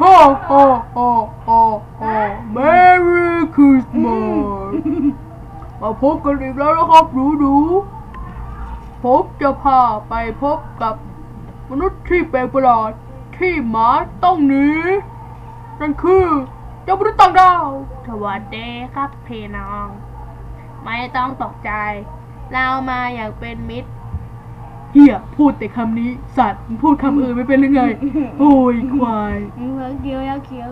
ฮ่าฮ่าฮ่าฮ่าฮ่า Merry Christmas มาพบกันอีกแล้วนะครับหนูหนูๆผมจะพาไปพบกับมนุษย์ที่แปลกประหลาดที่หมาต้องหนีนั่นคือเจ้ามนุษย์ต่างดาวสวัสดีครับพี่น้อง ไม่ต้องตกใจ เรามาอย่างเป็นมิตร เฮียพูดแต่คำนี้ สัตว์มึงพูดคำอื่นไม่เป็นหรือไง โอ้ยควายมึงเลิกเคี้ยวแล้วเคี้ยว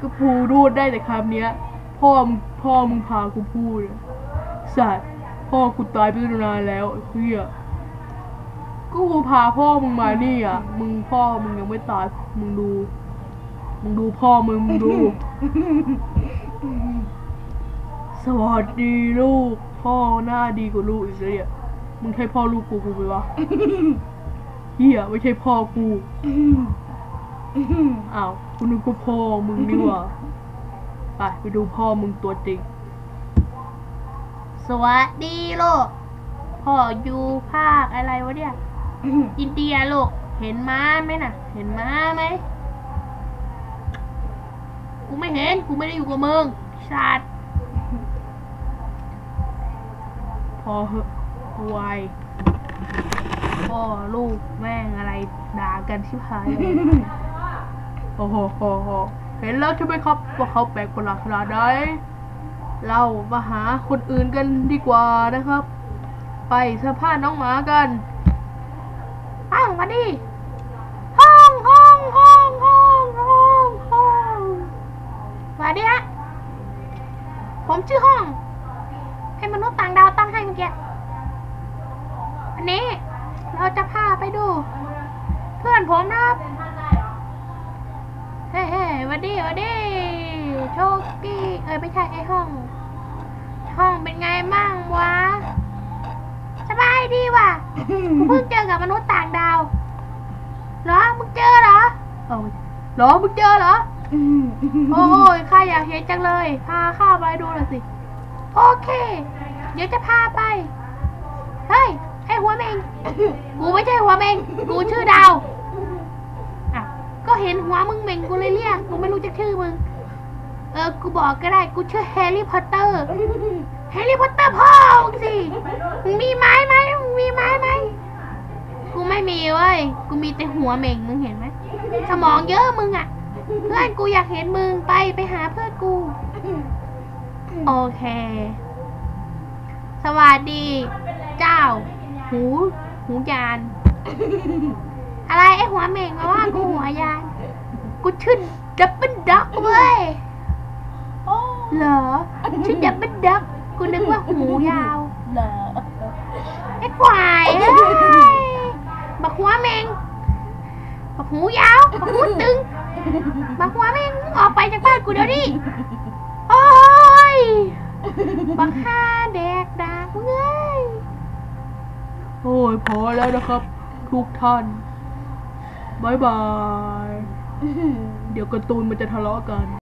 ก็พูดรูดได้แต่คำเนี้ย พ่อมึงพ่อมึงพากูพูดอะสัตว์พ่อกูตายไปตั้งนานแล้วไอ้เฮียก็กูพาพ่อมึงมานี่อะ มึงพ่อมึงยังไม่ตายมึงดู มึงดูพ่อมึงมึงดู สวัสดีลูก พ่อหน้าดีกว่าลูกอีกเลยเนี่ย มึงใช่พ่อลูกกูกูไปวะเฮียไม่ใช่พ่อกูอ้าวกูนึกว่าพ่อมึงนี่หว่าไปไปดูพ่อมึงตัวจริง สวัสดีลูก พ่ออยู่ภาคอะไรวะเนี่ย อินเดียลูก เห็นม้าไหมน่ะ เห็นม้าไหม กูไม่เห็น กูไม่ได้อยู่กับมึงชาติพอเหอะ วายพ่อลูกแม่งอะไรด่ากันชิบหายเลยโอ้โหโหโหเห็นแล้วใช่ไหมครับว่าเขาแปลกประหลาดขนาดไหนเรามาหาคนอื่นกันดีกว่านะครับ ไปสภาษณ์น้องหมากันห้องมาดิห้องห้องห้องห้องห้องห้องมาดิฮะผมชื่อห้อง จะพาไปดู เพื่อนผมนะครับเฮ้เฮ้วันดีหวันดีโชคกี้เอ้ยไม่ใช่ไอห้อง ห้องเป็นไงบ้างวะ สบายดีว่ะกูเพิ่งเจอกับมนุษย์ต่างดาวเหรอมึงเจอเหรอเหรอมึงเจอเหรอโอ้ยข้าอยากเห็นจังเลย พาข้าไปดูหน่อยสิ โอเค เดี๋ยวจะพาไป เฮ้ย หัวเมง กูไม่ใช่หัวเมง กูชื่อดาวอะก็เห็นหัวมึงเมงกูเลยเรียก กูไม่รู้จักชื่อมึง เออ กูบอกก็ได้ กูชื่อแฮร์รี่พอตเตอร์ แฮร์รี่พอตเตอร์พ่อมึงสิ มึงมีไม้ไหมมึงมีไม้ไหม กูไม่มีเว้ย กูมีแต่หัวเมงมึงเห็นไหม สมองเยอะมึงอะเพื่อนกูอยากเห็นมึงไปไปหาเพื่อนกู โอเค สวัสดี เจ้า หู หูยาน อะไรไอหัวเหม่งมาว่ากูหัวยาน กูชื่อดับเบิลด็อกเว้ยเหรอชื่อดับเบิลด็อกกูนึกว่าหูยาว เหรอไอ้ควายเอ้ยบักหัวแมงบักหูยาวบักหูตึงบักหัวแมงมึงออกไปจากบ้านกูเดี๋ยวนี้ โอ้ยบักห้าแดกดากมึงเอ้ยโอ้ยพอแล้วนะครับ ทุกท่านบายบาย เดี๋ยวการ์ตูนมันจะทะเลาะกัน